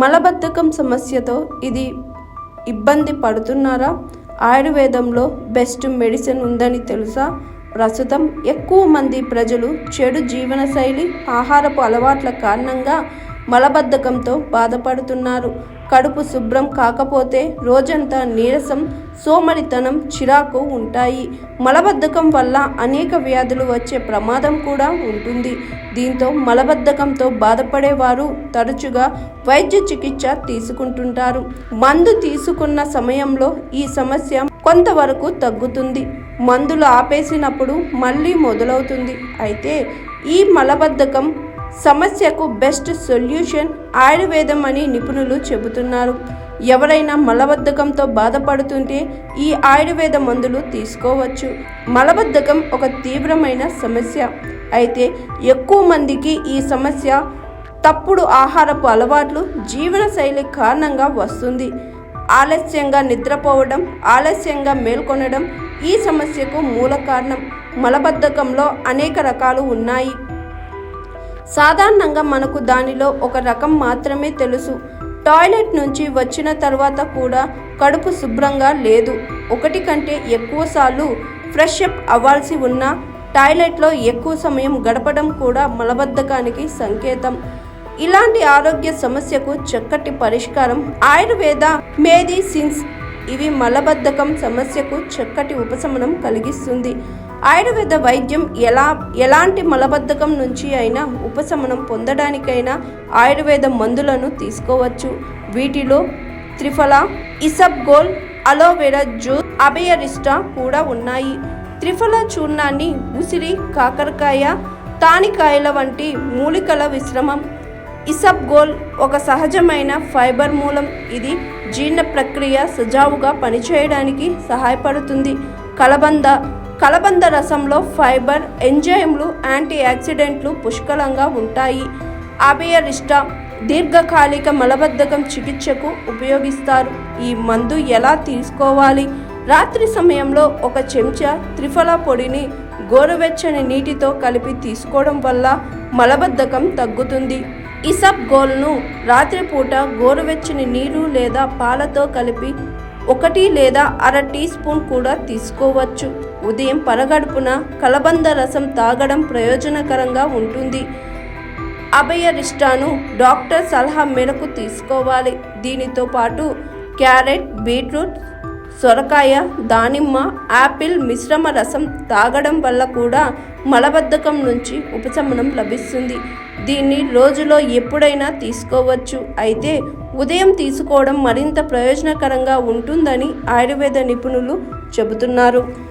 మలబద్ధకం సమస్యతో ఇది ఇబ్బంది పడుతున్నారా? ఆయుర్వేదంలో బెస్ట్ మెడిసిన్ ఉందని తెలుసా? ప్రస్తుతం ఎక్కువ మంది ప్రజలు చెడు జీవనశైలి ఆహారపు అలవాట్ల కారణంగా మలబద్ధకంతో బాధపడుతున్నారు. కడుపు శుభ్రం కాకపోతే రోజంతా నీరసం సోమరితనం చిరాకు ఉంటాయి. మలబద్ధకం వల్ల అనేక వ్యాధులు వచ్చే ప్రమాదం కూడా ఉంటుంది. దీంతో మలబద్ధకంతో బాధపడేవారు తరచుగా వైద్య చికిత్స తీసుకుంటుంటారు. మందు తీసుకున్న సమయంలో ఈ సమస్య కొంతవరకు తగ్గుతుంది. మందులు ఆపేసినప్పుడు మళ్ళీ మొదలవుతుంది. అయితే ఈ మలబద్ధకం సమస్యకు బెస్ట్ సొల్యూషన్ ఆయుర్వేదం అని నిపుణులు చెబుతున్నారు. ఎవరైనా మలబద్ధకంతో బాధపడుతుంటే ఈ ఆయుర్వేద మందులు తీసుకోవచ్చు. మలబద్ధకం ఒక తీవ్రమైన సమస్య. అయితే ఎక్కువ మందికి ఈ సమస్య తప్పుడు ఆహారపు అలవాట్లు జీవనశైలి కారణంగా వస్తుంది. ఆలస్యంగా నిద్రపోవడం ఆలస్యంగా మేల్కొనడం ఈ సమస్యకు మూల కారణం మలబద్ధకంలో అనేక రకాలు ఉన్నాయి. సాధారణంగా మనకు దానిలో ఒక రకం మాత్రమే తెలుసు. టాయిలెట్ నుంచి వచ్చిన తర్వాత కూడా కడుపు శుభ్రంగా లేదు. ఒకటి కంటే ఎక్కువసార్లు ఫ్రెష్ అప్ అవ్వాల్సి ఉన్న టాయిలెట్లో ఎక్కువ సమయం గడపడం కూడా మలబద్ధకానికి సంకేతం. ఇలాంటి ఆరోగ్య సమస్యకు చక్కటి పరిష్కారం ఆయుర్వేద మెడిసిన్స్. ఇవి మలబద్ధకం సమస్యకు చక్కటి ఉపశమనం కలిగిస్తుంది. ఆయుర్వేద వైద్యం ఎలా ఎలాంటి మలబద్ధకం నుంచి అయినా ఉపశమనం పొందడానికైనా ఆయుర్వేద మందులను తీసుకోవచ్చు. వీటిలో triphala isabgol aloe vera juice Abhayarishta కూడా ఉన్నాయి. త్రిఫల చూర్ణాన్ని ఉసిరి కాకరకాయ తానికాయల వంటి మూలికల విశ్రమం. ఇసబ్గోల్ ఒక సహజమైన ఫైబర్ మూలం. ఇది జీర్ణ ప్రక్రియ సజావుగా పనిచేయడానికి సహాయపడుతుంది. కలబంద కలబంద రసంలో ఫైబర్ ఎంజైమ్లు యాంటీ ఆక్సిడెంట్లు పుష్కలంగా ఉంటాయి. అభయరిష్ట దీర్ఘకాలిక మలబద్ధకం చికిత్సకు ఉపయోగిస్తారు. ఈ మందు ఎలా తీసుకోవాలి? రాత్రి సమయంలో ఒక చెంచా త్రిఫల పొడిని గోరువెచ్చని నీటితో కలిపి తీసుకోవడం వల్ల మలబద్ధకం తగ్గుతుంది. ఇసబ్ గోల్ను రాత్రిపూట గోరువెచ్చని నీరు లేదా పాలతో కలిపి ఒకటి లేదా అర టీ స్పూన్ కూడా తీసుకోవచ్చు. ఉదయం పరగడుపున కలబంద రసం తాగడం ప్రయోజనకరంగా ఉంటుంది. అభయరిష్టాను డాక్టర్ సలహా మేరకు తీసుకోవాలి. దీనితో పాటు క్యారెట్ బీట్రూట్ సొరకాయ దానిమ్మ యాపిల్ మిశ్రమ రసం తాగడం వల్ల కూడా మలబద్ధకం నుంచి ఉపశమనం లభిస్తుంది. దీన్ని రోజులో ఎప్పుడైనా తీసుకోవచ్చు. అయితే ఉదయం తీసుకోవడం మరింత ప్రయోజనకరంగా ఉంటుందని ఆయుర్వేద నిపుణులు చెబుతున్నారు.